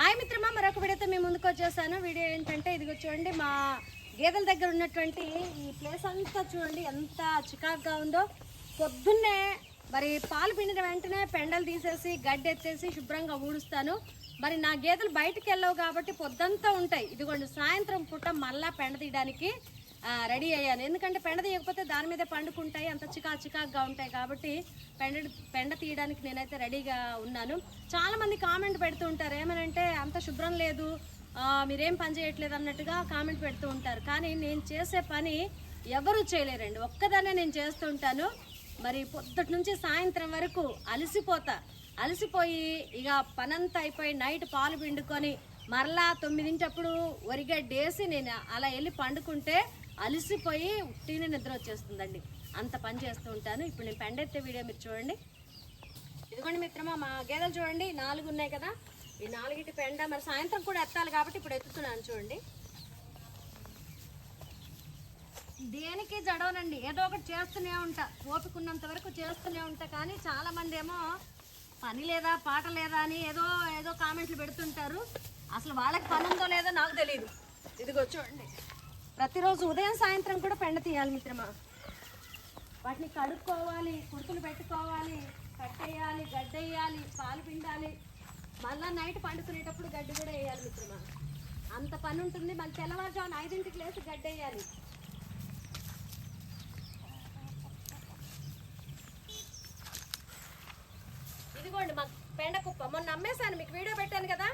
Hi మిత్రమా మరొక వీడియోతో మేము ముందుకు వచ్చేసాను. వీడియో ఏంటంటే ఇదిగో చూడండి మా గేదెల దగ్గర ఉన్నటువంటి ఈ ప్లేస్ అంతా చూడండి ఎంత చికాకుగా ఉందో. పొద్దున్నే మరి పాలు పిండిన వెంటనే పెండలు తీసేసి గడ్డి ఎత్తేసి శుభ్రంగా ఊడుస్తాను. మరి నా గేదెలు బయటకు వెళ్ళవు కాబట్టి పొద్దంతా ఉంటాయి. ఇదిగోండి సాయంత్రం పూట మళ్ళా పెండ తీయడానికి రెడీ అయ్యాను. ఎందుకంటే పెండ తీయకపోతే దాని మీదే పండుకుంటాయి. అంత చికా చికాగ్గా ఉంటాయి కాబట్టి పెండ పెండ తీయడానికి నేనైతే రెడీగా ఉన్నాను. చాలామంది కామెంట్ పెడుతూ ఉంటారు. ఏమనంటే అంత శుభ్రం లేదు. మీరేం పని చేయట్లేదు అన్నట్టుగా కామెంట్ పెడుతూ ఉంటారు. కానీ నేను చేసే పని ఎవరు చేయలేరండి. ఒక్కదాన్నే నేను చేస్తూ ఉంటాను. మరి పొద్దుటి నుంచి సాయంత్రం వరకు అలసిపోతా. అలసిపోయి ఇక పనంతా అయిపోయి నైట్ పాలు పిండుకొని మరలా తొమ్మిదింటప్పుడు ఒరిగడ్డేసి నేను అలా వెళ్ళి పండుకుంటే అలసిపోయి ఉట్టిన నిద్ర వచ్చేస్తుందండి. అంత పని చేస్తూ ఉంటాను. ఇప్పుడు నేను పెండెత్తే వీడియో మీరు చూడండి. ఇదిగోండి మిత్రమా మా గేదెలు చూడండి. నాలుగు ఉన్నాయి కదా. ఈ నాలుగిటి పెండ మరి సాయంత్రం కూడా ఎత్తాలి కాబట్టి ఇప్పుడు ఎత్తుతున్నాను చూడండి. దేనికి జడవనండి? ఏదో ఒకటి చేస్తూనే ఉంటా. ఓపికన్నంత వరకు చేస్తూనే ఉంటా. కానీ చాలా మంది ఏమో పని లేదా పాట లేదా అని ఏదో ఏదో కామెంట్లు పెడుతుంటారు. అసలు వాళ్ళకి పని ఉందో లేదో నాకు తెలియదు ఇదిగో చూడండి. ప్రతిరోజు ఉదయం సాయంత్రం కూడా పెండ తీయాలి మిత్రమా. వాటిని కడుక్కోవాలి కుర్తులు పెట్టుకోవాలి కట్టేయాలి గడ్డేయాలి పాలు పిండాలి. మళ్ళీ నైట్ పండుకునేటప్పుడు గడ్డి కూడా వేయాలి మిత్రమా. అంత పని ఉంటుంది మళ్ళీ తెల్లవారుజామున ఐదింటికి లేసి గడ్డేయాలి ఇదిగోండి మా పెండ కుప్ప. మొన్న అమ్మేశాను మీకు వీడియో పెట్టాను కదా.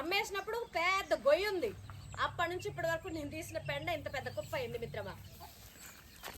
అమ్మేసినప్పుడు పెద్ద గొయ్యి ఉంది. అప్పటి నుంచి ఇప్పటి వరకు నేను తీసిన పెండ ఇంత పెద్ద కుప్ప అయింది మిత్రమా?